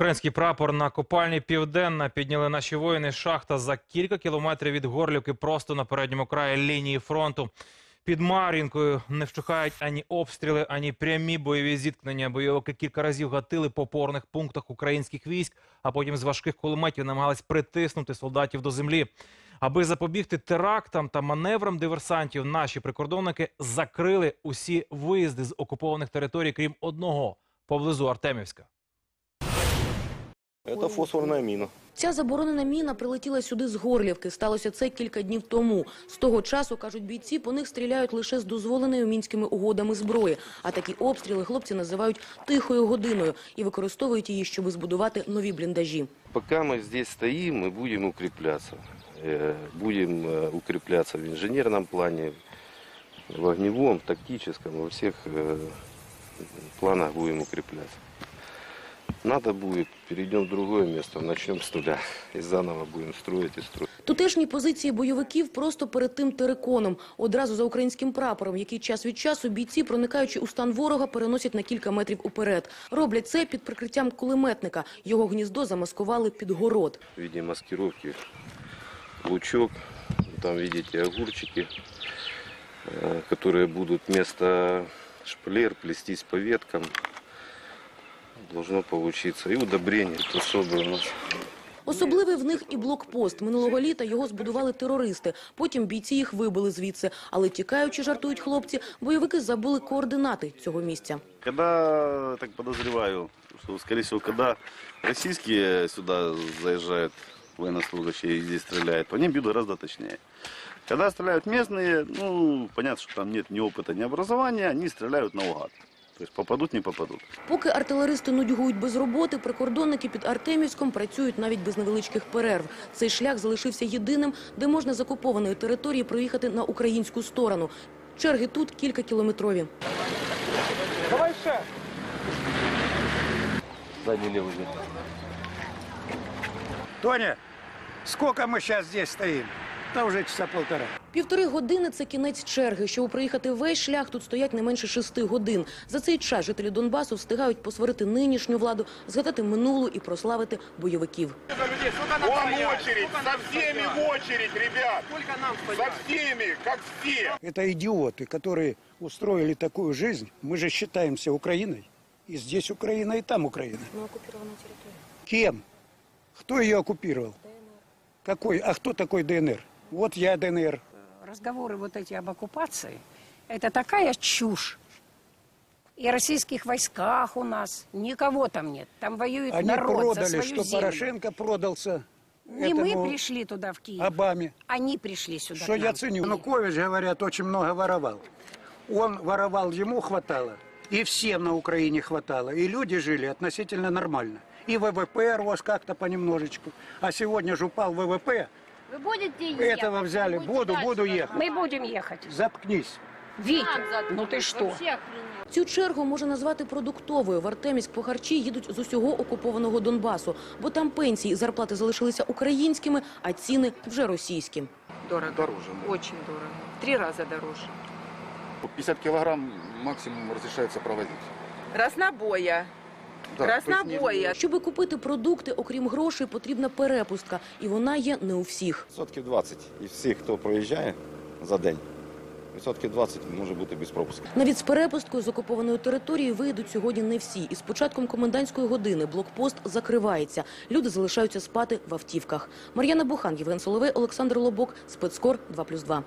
Український прапор на копальні Південна підняли наші воїни. Шахта за кілька кілометрів від Горлівки, просто на передньому краї лінії фронту. Під Мар'їнкою не вщухають ані обстріли, ані прямі бойові зіткнення. Бойовики кілька разів гатили по опорних пунктах українських військ, а потім з важких кулеметів намагались притиснути солдатів до землі. Аби запобігти терактам та маневрам диверсантів, наші прикордонники закрили усі виїзди з окупованих територій, крім одного поблизу Артемівська. Это фосфорная мина. Ця заборонена міна прилетіла сюди з Горлівки. Сталося це кілька днів тому. З того часу, кажуть бійці, по них стріляють лише з дозволеною мінськими угодами зброї. А такі обстріли хлопці називають тихою годиною і використовують її, щоб збудувати нові бліндажі. Пока мы здесь стоим, мы будем укрепляться. Э, Будем э, укрепляться в инженерном плане, в огневом, тактическом, во всех э, планах будем укрепляться. Надо будет, перейдем в другое место, начнем с нуля. И заново будем строить и строить. Тутешні позиції бойовиків просто перед тим териконом, одразу за українським прапором, який час від часу бійці, проникаючи у стан ворога, переносять на кілька метрів уперед. Роблять це під прикриттям кулеметника. Його гніздо замаскували під город. В маскировки лучок, там видите огурчики, э, которые будут вместо шпалер плестись по веткам Должно получиться. И удобрение это особое у нас. Особливий в них і блокпост. Минулого літа його збудували терористи. Потім бійці їх вибили звідси. Але тікаючи, жартують хлопці, бойовики забули координати цього місця. Когда, так подозреваю, что, скорее всего, когда российские сюда заезжают, военнослужащие и здесь стреляют, по ним бьют гораздо точнее. Когда стреляют местные, ну, понятно, что там нет ни опыта, ни образования, они стреляют наугад. То есть попадут, не попадут. Поки артилеристи нудьгують без роботи, прикордонники під Артемівськом працюють навіть без невеличких перерв. Цей шлях залишився єдиним, де можна з окупованої території проїхати на українську сторону. Черги тут кілька кілометрові. Тоня, сколько мы сейчас здесь стоим? Да уже часа полтора. Півтори години – це кінець черги. Щоб проїхати весь шлях, тут стоять не менше шести годин. За цей час жителі Донбасу встигають посварити нинішню владу, згадати минулу і прославити бойовиків. Вон очередь, со всеми в очередь, ребят. Со всеми, как все. Это идиоты, которые устроили такую жизнь. Мы же считаемся Украиной. И здесь Украина, и там Украина. Ну, оккупирована територія. Кем? Кто ее оккупировал? Какой? А кто такой ДНР? Вот я ДНР. разговоры вот эти об оккупации, это такая чушь. И о российских войсках у нас никого там нет. Там воюет Они народ за продали, свою что землю. Порошенко продался Не мы пришли туда, в Киев. Обаме. Они пришли сюда. Что я ценю. Янукович, говорят, очень много воровал. Он воровал, ему хватало. И всем на Украине хватало. И люди жили относительно нормально. И ВВП рос как-то понемножечку. А сегодня же упал ВВП. Вы будете ехать? Этого взяли. Будете Буду, дальше буду продавать? ехать. Мы будем ехать. Заткнись. Витя, Нам ну ты заткнули. что? Вообще охренеть. Цю чергу можна назвати продуктовою. В Артемівськ по харчі їдуть з усього окупованого Донбасу, бо там пенсії і зарплати залишилися українськими, а ціни вже російські. Дорого. Дороже. Очень дорого. В три раза дороже. 50 килограмм максимум разрешается провозить. Разнобоя. Есть. Щоби купити продукти, окрім грошей, потрібна перепустка, і вона є не у всіх. Відсотків 20 із всіх, хто проїжджає за день, відсотків 20 може бути без пропуску. Навіть з перепусткою з окупованої території виїдуть сьогодні не всі. І з початком комендантської години блокпост закривається. Люди залишаються спати в автівках. Мар'яна Бухан, Євген Соловей, Олександр Лобок, спецкор 2+,2.